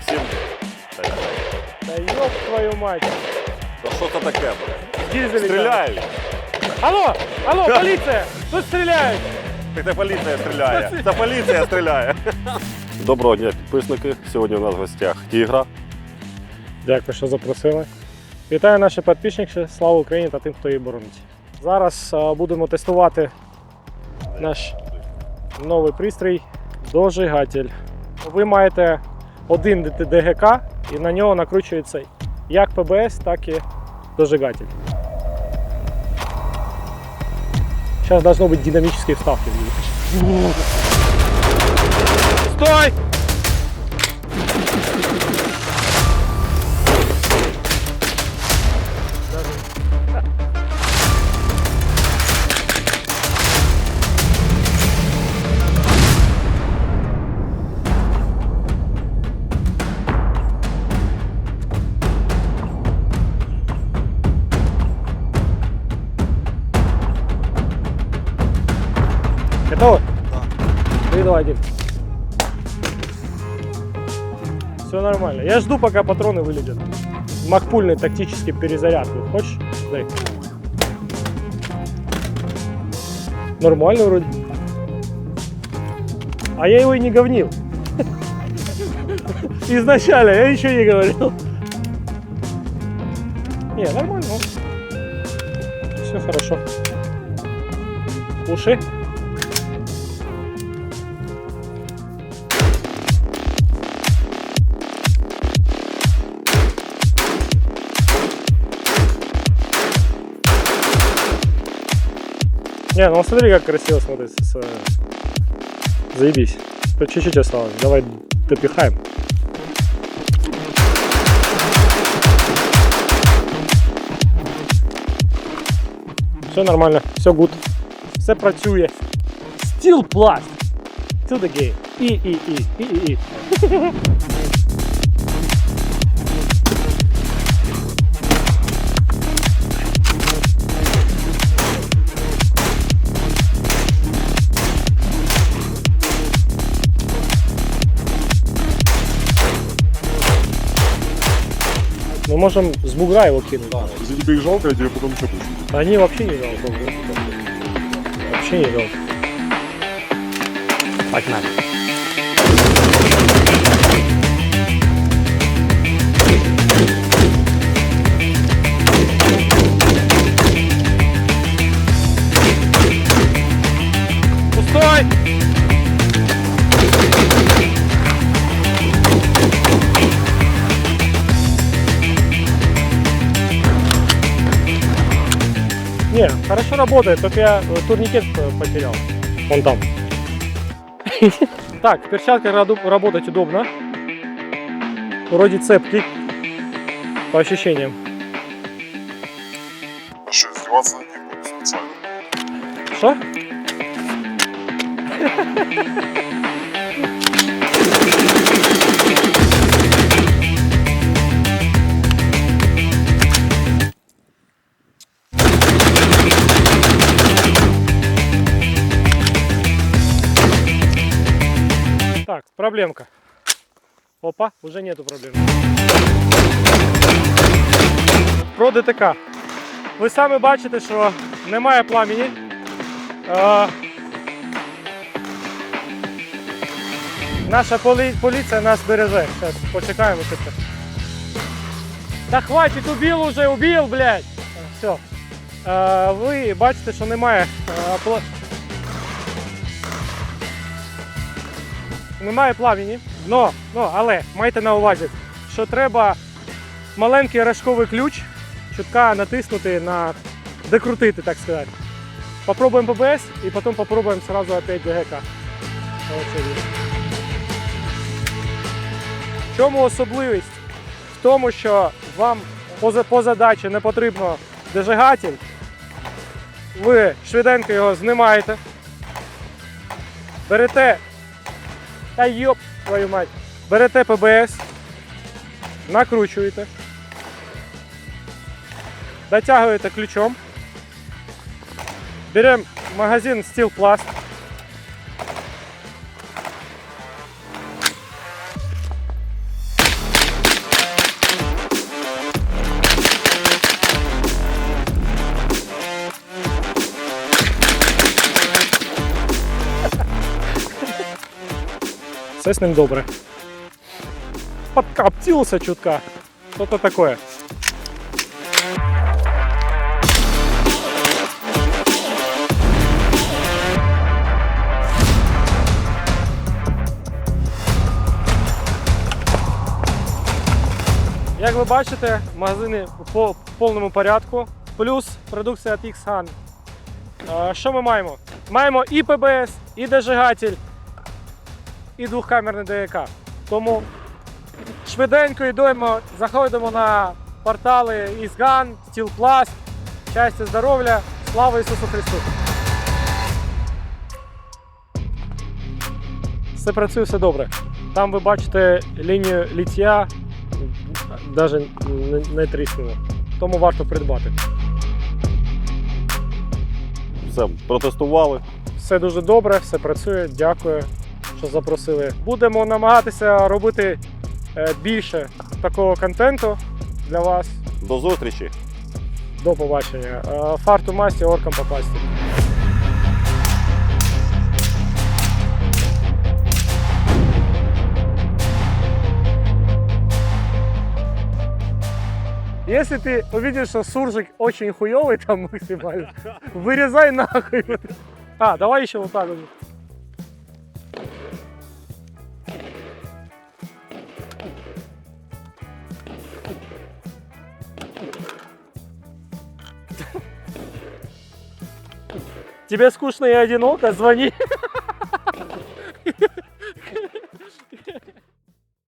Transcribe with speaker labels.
Speaker 1: Всім.
Speaker 2: Та ёб твою мать.
Speaker 1: Та що це таке, блядь?
Speaker 2: Дизель.
Speaker 1: Стріляють.
Speaker 2: Алло, алло, поліція! Тут стріляють!
Speaker 1: Так це поліція стріляє. Це поліція стріляє. Доброго дня, підписники. Сьогодні у нас в гостях Тігра.
Speaker 2: Дякую, що запросили. Вітаю наші підписники, слава Україні та тим, хто її боронить. Зараз будемо тестувати наш новий пристрій дожигатель. Ви маєте один ДГК і на нього накручується як ПБС, так і дожигатель. Сейчас должно быть динамические вставки. Стой! Готовы? Да. Три, два, один. Все нормально. Я жду, пока патроны вылетят. Макпульный тактический перезаряд. Вот Хочешь? Дай. Нормально вроде. А я его и не говнил. Изначально я ничего не говорил. Не, нормально. Все хорошо. Уши. Не, ну смотри, как красиво смотрится. с, э, Заебись. Тут чуть-чуть осталось. Давай допихаем. Все нормально, все гуд. Все працює. Steel Blast. To the game. І, і, можем с бугра его кинуть.
Speaker 3: Если тебе их жалко, я тебе потом еще пущу.
Speaker 2: Они вообще не жалко. Вообще не жалко. Погнали. Не, хорошо работает, только я э, турникет э, потерял. Вон там. Так, в перчатках работать удобно. Вроде цепки. По ощущениям.
Speaker 3: Что, издеваться над ним буду специально?
Speaker 2: Что? Так, проблемка. Опа, уже нету проблем. Про ДТК. Ви самі бачите, що немає пламені. Е, наша полі- поліція нас береже. Зараз почекаємо це. Та хватить, убив уже, убив, блядь. Все. Ви бачите, що немає е, Немає пламені. Но, но, але майте на увазі, що треба маленький рожковий ключ, чутка натиснути на докрутити, так сказати. Попробуємо ПБС і потім попробуємо сразу опять ДГК. В чому особливість? В тому, що вам по задачі не потрібно дожигатель. Ви швиденько його знімаєте. Берете. Та йоп, твою мать. Берете ПБС, накручуєте, дотягуєте ключом. беремо магазин Steel Plast. Все з ним добре. Подкоптился чутка. Что-то такое. Як ви бачите, магазини по повному порядку. Плюс продукція від X-Han. Е, Що ми маємо? Маємо і ПБС, і дожигатель, і двохкамерний ДК. Тому швиденько йдемо, заходимо на портали Ізган, Стілпласт. Щастя, здоров'я, слава Ісусу Христу! Все працює, все добре. Там ви бачите лінію ліття, навіть не, не тріснуло. Тому варто придбати.
Speaker 1: Все, протестували.
Speaker 2: Все дуже добре, все працює. Дякую, що запросили. Будемо намагатися робити е, більше такого контенту для вас.
Speaker 1: До зустрічі.
Speaker 2: До побачення. Е, Фарту масті, оркам попасти. Если ты увидишь, что суржик очень хуёвый там максимально, вырезай нахуй. А, давай еще вот так вот. Тебе скучно и одиноко, звони.